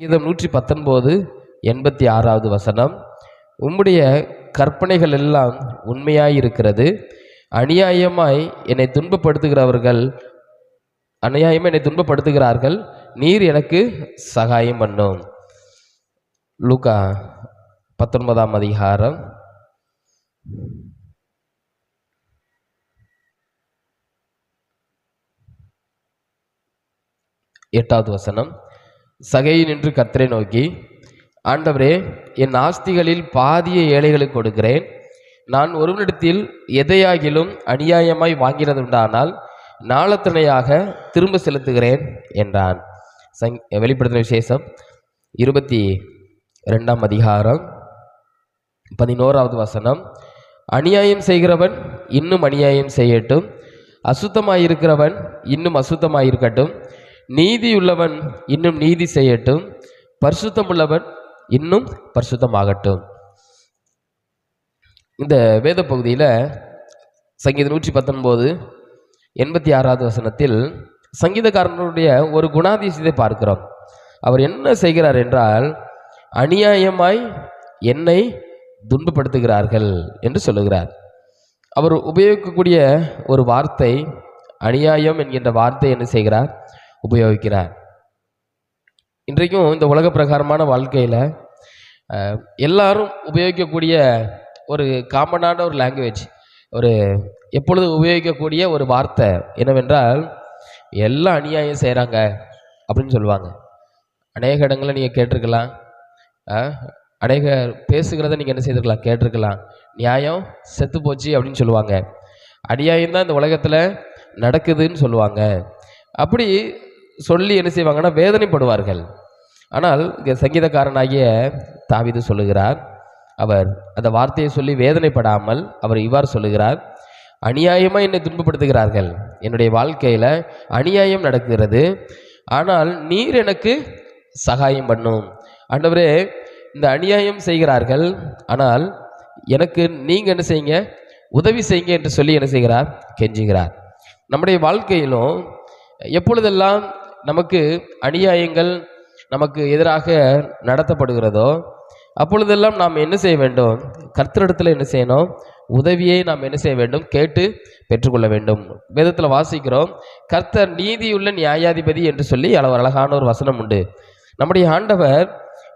கீதம் நூற்றி பத்தொன்பது எண்பத்தி ஆறாவது வசனம். உம்முடைய கற்பனைகள் எல்லாம் உண்மையாயிருக்கிறது. அநியாயமாய் என்னை துன்பப்படுத்துகிறவர்கள் அநியாயமாக என்னை துன்பப்படுத்துகிறார்கள். நீர் எனக்கு சகாயம் பண்ணும். லூக்கா பத்தொன்பதாம் அதிகாரம். எட்டாவது வசனம். சகையை நின்று கத்தரை நோக்கி ஆண்டவரே என் ஆஸ்திகளில் பாதிய ஏழைகளுக்கு கொடுக்கிறேன். நான் ஒருவனிடத்தில் எதையாகிலும் அநியாயமாய் வாங்கினதுண்டானால் நாளத்தனையாக திரும்ப செலுத்துகிறேன் என்றான். சங் வெளிப்படுத்தின விசேஷம் இருபத்தி ரெண்டாம் அதிகாரம் பதினோராவது வசனம். அநியாயம் செய்கிறவன் இன்னும் அநியாயம் செய்யட்டும். அசுத்தமாயிருக்கிறவன் இன்னும் அசுத்தமாயிருக்கட்டும். நீதியுள்ளவன் இன்னும் நீதி செய்யட்டும் பரிசுத்தம் உள்ளவன் இன்னும் பரிசுத்தமாகட்டும். இந்த வேத பகுதியில் சங்கீதம் நூற்றி பத்தொன்பது எண்பத்தி ஆறாவது வசனத்தில் சங்கீதக்காரனுடைய ஒரு குணாதிசயத்தை பார்க்கிறோம். அவர் என்ன செய்கிறார் என்றால் அநியாயமாய் என்னை துன்பப்படுத்துகிறார்கள் என்று சொல்லுகிறார். அவர் உபயோகிக்கக்கூடிய ஒரு வார்த்தை அநியாயம் என்கின்ற வார்த்தை என்ன செய்கிறார்? உபயோகிக்கிறார். இன்றைக்கும் இந்த உலக பிரகாரமான வாழ்க்கையில் எல்லாரும் உபயோகிக்கக்கூடிய ஒரு காமனான ஒரு லாங்குவேஜ் ஒரு எப்பொழுது உபயோகிக்கக்கூடிய ஒரு வார்த்தை என்னவென்றால் எல்லாம் அநியாயம் செய்கிறாங்க அப்படின்னு சொல்லுவாங்க. அநேக இடங்களில் நீங்கள் கேட்டிருக்கலாம். அநேக பேசுகிறத நீங்கள் என்ன செய்திருக்கலாம்? கேட்டிருக்கலாம். நியாயம் செத்து போச்சு அப்படின்னு சொல்லுவாங்க. அநியாயம் தான் இந்த உலகத்தில் நடக்குதுன்னு சொல்லுவாங்க. அப்படி சொல்லி என்ன செய்வாங்கன்னா வேதனைப்படுவார்கள். ஆனால் இங்கே சங்கீதக்காரனாகிய தாவிது சொல்லுகிறார் அவர் அந்த வார்த்தையை சொல்லி வேதனைப்படாமல் அவர் இவ்வாறு சொல்லுகிறார் அநியாயமாக என்னை துன்பப்படுத்துகிறார்கள். என்னுடைய வாழ்க்கையில் அநியாயம் நடக்கிறது. ஆனால் நீர் எனக்கு சகாயம் பண்ணும். ஆண்டவரே இந்த அநியாயம் செய்கிறார்கள். ஆனால் எனக்கு நீங்கள் என்ன செய்யுங்க? உதவி செய்யுங்க என்று சொல்லி என்ன செய்கிறார்? கெஞ்சுகிறார். நம்முடைய வாழ்க்கையிலும் எப்பொழுதெல்லாம் நமக்கு அநியாயங்கள் நமக்கு எதிராக நடத்தப்படுகிறதோ அப்பொழுதெல்லாம் நாம் என்ன செய்ய வேண்டும்? கர்த்தரிடத்தில் என்ன செய்யணும்? உதவியை நாம் என்ன செய்ய வேண்டும்? கேட்டு பெற்றுக்கொள்ள வேண்டும். வேதத்தில் வாசிக்கிறோம் கர்த்தர் நீதியுள்ள நியாயாதிபதி என்று சொல்லி அளவு அழகான ஒரு வசனம் உண்டு. நம்முடைய ஆண்டவர்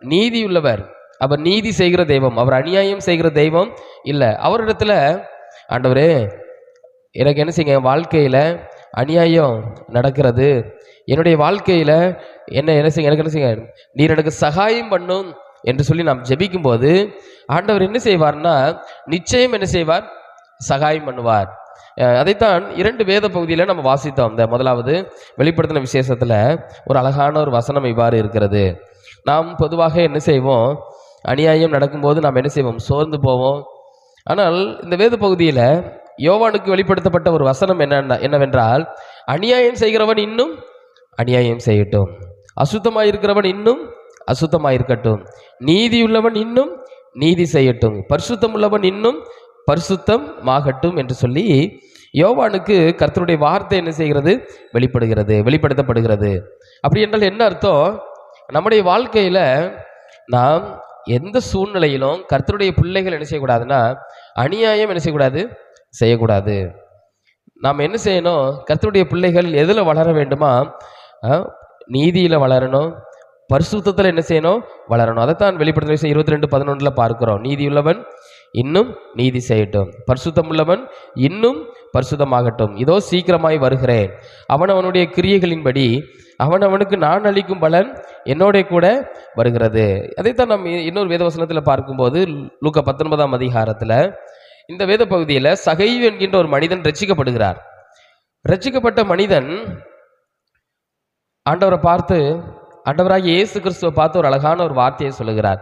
நீதியுள்ளவர். அவர் நீதி செய்கிற தெய்வம். அவர் அநியாயம் செய்கிற தெய்வம் இல்லை. அவரிடத்துல ஆண்டவரே எனக்கு என்ன செய்யுங்க? வாழ்க்கையில் அநியாயம் நடக்கிறது. என்னுடைய வாழ்க்கையில் என்ன என்ன செய்ய எனக்கு என்ன செய்ய? நீர் எனக்கு சகாயம் பண்ணும் என்று சொல்லி நாம் ஜெபிக்கும்போது ஆண்டவர் என்ன செய்வார்னா நிச்சயம் என்ன செய்வார்? சகாயம் பண்ணுவார். அதைத்தான் இரண்டு வேத பகுதியில் நம்ம வாசித்தோம். இந்த முதலாவது வெளிப்படுத்தின விசேஷத்தில் ஒரு அழகான ஒரு வசனம் இவ்வாறு இருக்கிறது. நாம் பொதுவாக என்ன செய்வோம்? அநியாயம் நடக்கும்போது நாம் என்ன செய்வோம்? சோர்ந்து போவோம். ஆனால் இந்த வேத பகுதியில் யோவானுக்கு வெளிப்படுத்தப்பட்ட ஒரு வசனம் என்ன என்னவென்றால் அநியாயம் செய்கிறவன் இன்னும் அநியாயம் செய்யட்டும். அசுத்தமாக இருக்கிறவன் இன்னும் அசுத்தமாக இருக்கட்டும். நீதியுள்ளவன் இன்னும் நீதி செய்யட்டும். பரிசுத்தம் உள்ளவன் இன்னும் பரிசுத்தம் ஆகட்டும் என்று சொல்லி யோவானுக்கு கர்த்தருடைய வார்த்தை என்ன செய்கிறது? வெளிப்படுகிறது வெளிப்படுத்தப்படுகிறது. அப்படி என்றால் என்ன அர்த்தம்? நம்முடைய வாழ்க்கையில் நாம் எந்த சூழ்நிலையிலும் கர்த்தருடைய பிள்ளைகள் என்ன செய்யக்கூடாதுன்னா அநியாயம் என்ன செய்யக்கூடாது? செய்யக்கூடாது. நாம் என்ன செய்யணும்? கர்த்தருடைய பிள்ளைகள் எதில் வளர வேண்டுமா? நீதியில் வளரணும். பரிசுத்தத்தில் என்ன செய்யணும்? வளரணும். அதைத்தான் வெளிப்படுத்த விஷயம் இருபத்தி ரெண்டு பதினொன்றில் பார்க்கிறோம். நீதியுள்ளவன் இன்னும் நீதி செய்யட்டும். பரிசுத்தம் உள்ளவன் இன்னும் பரிசுத்தமாகட்டும். இதோ சீக்கிரமாய் வருகிறேன். அவன் அவனுடைய கிரியைகளின்படி அவன் அவனுக்கு நான் அளிக்கும் பலன் என்னோட கூட வருகிறது. அதைத்தான் நம்ம இன்னொரு வேதவசனத்தில் பார்க்கும்போது லூக்க பத்தொன்பதாம் அதிகாரத்தில் இந்த வேத பகுதியில் சகைவு என்கின்ற ஒரு மனிதன் ரட்சிக்கப்படுகிறார். ரட்சிக்கப்பட்ட மனிதன் ஆண்டவரை பார்த்து ஆண்டவராக இயேசு கிறிஸ்துவை பார்த்து ஒரு அழகான ஒரு வார்த்தையை சொல்லுகிறார்.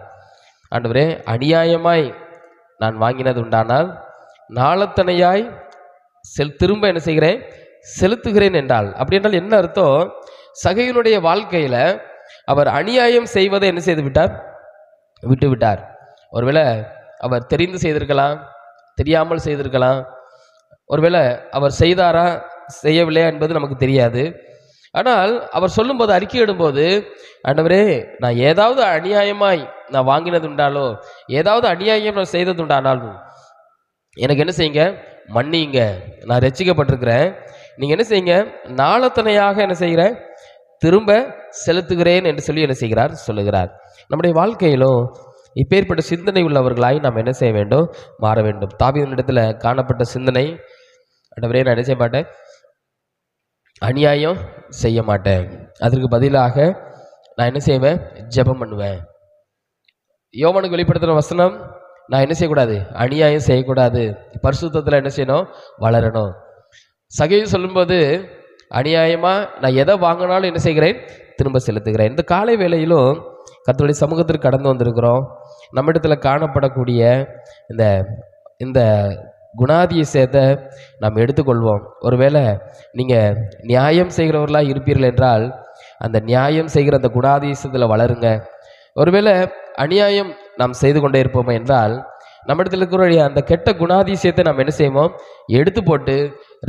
ஆண்டவரே அநியாயமாய் நான் வாங்கினது உண்டானால் நாளத்தனையாய் செல் திரும்ப என்ன செய்கிறேன்? செலுத்துகிறேன் என்றால். அப்படி என்றால் என்ன அர்த்தம்? சகையினுடைய வாழ்க்கையில் அவர் அநியாயம் செய்வதை என்ன செய்து விட்டார்? விட்டு விட்டார் ஒருவேளை அவர் தெரிந்து செய்திருக்கலாம் தெரியாமல் செய்திருக்கலாம். ஒருவேளை அவர் செய்தாரா செய்யவில்லையா என்பது நமக்கு தெரியாது. ஆனால் அவர் சொல்லும்போது அறிக்கையிடும்போது ஆண்டவரே நான் ஏதாவது அநியாயமாய் நான் வாங்கினது உண்டாலோ ஏதாவது அநியாயம் நான் செய்ததுண்டானாலும் எனக்கு என்ன செய்யுங்க? மன்னிங்க நான் ரட்சிக்கப்பட்டிருக்கிறேன். நீங்கள் என்ன செய்யுங்க? நாளத்தனையாக என்ன செய்கிறேன் திரும்ப செலுத்துகிறேன் என்று சொல்லி என்ன செய்கிறார்? சொல்லுகிறார். நம்முடைய வாழ்க்கையிலும் இப்பேற்பட்ட சிந்தனை உள்ளவர்களாய் நாம் என்ன செய்ய வேண்டும்? மாற வேண்டும். தாவீதினிடத்தில் காணப்பட்ட சிந்தனை ஆண்டவரே நான் என்ன செய்ய மாட்டேன்? அநியாயம் செய்ய மாட்டேன். அதற்கு பதிலாக நான் என்ன செய்வேன்? ஜெபம் பண்ணுவேன். யோவனுக்கு வெளிப்படுத்துகிற வசனம் நான் என்ன செய்யக்கூடாது? அநியாயம் செய்யக்கூடாது. பரிசுத்தத்தில் என்ன செய்யணும்? வளரணும். சகை சொல்லும்போது அநியாயமாக நான் எதை வாங்கினாலும் என்ன செய்கிறேன்? திரும்ப செலுத்துகிறேன். இந்த காலை வேளையிலும் கத்தோடைய சமூகத்திற்கு கடந்து வந்திருக்கிறோம். நம்மிடத்தில் காணப்படக்கூடிய இந்த இந்த குணாதிசயத்தை நாம் எடுத்துக்கொள்வோம். ஒருவேளை நீங்கள் நியாயம் செய்கிறவர்களாக இருப்பீர்கள் என்றால் அந்த நியாயம் செய்கிற அந்த குணாதிசயத்தில் வளருங்க. ஒருவேளை அநியாயம் நாம் செய்து கொண்டே இருப்போம் என்றால் நம்மிடத்தில் இருக்கிற அந்த கெட்ட குணாதிசயத்தை நாம் என்ன செய்வோம்? எடுத்து போட்டு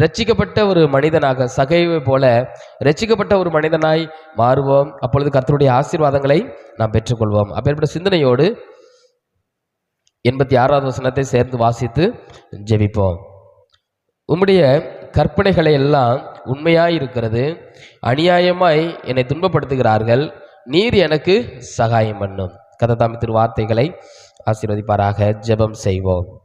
ரட்சிக்கப்பட்ட ஒரு மனிதனாக சகைவை போல ரட்சிக்கப்பட்ட ஒரு மனிதனாய் மாறுவோம். அப்பொழுது கர்த்தருடைய ஆசீர்வாதங்களை நாம் பெற்றுக்கொள்வோம். அப்பேற்பட்ட சிந்தனையோடு எண்பத்தி ஆறாவது வசனத்தை சேர்ந்து வாசித்து ஜெபிப்போம். உம்முடைய கற்பனைகளை எல்லாம் உண்மையாய் இருக்கிறது. அநியாயமாய் என்னை துன்பப்படுத்துகிறார்கள். நீர் எனக்கு சகாயம் பண்ணும். கததாமி திரு வார்த்தைகளை ஆசீர்வதிப்பாராக. ஜெபம் செய்வோம்.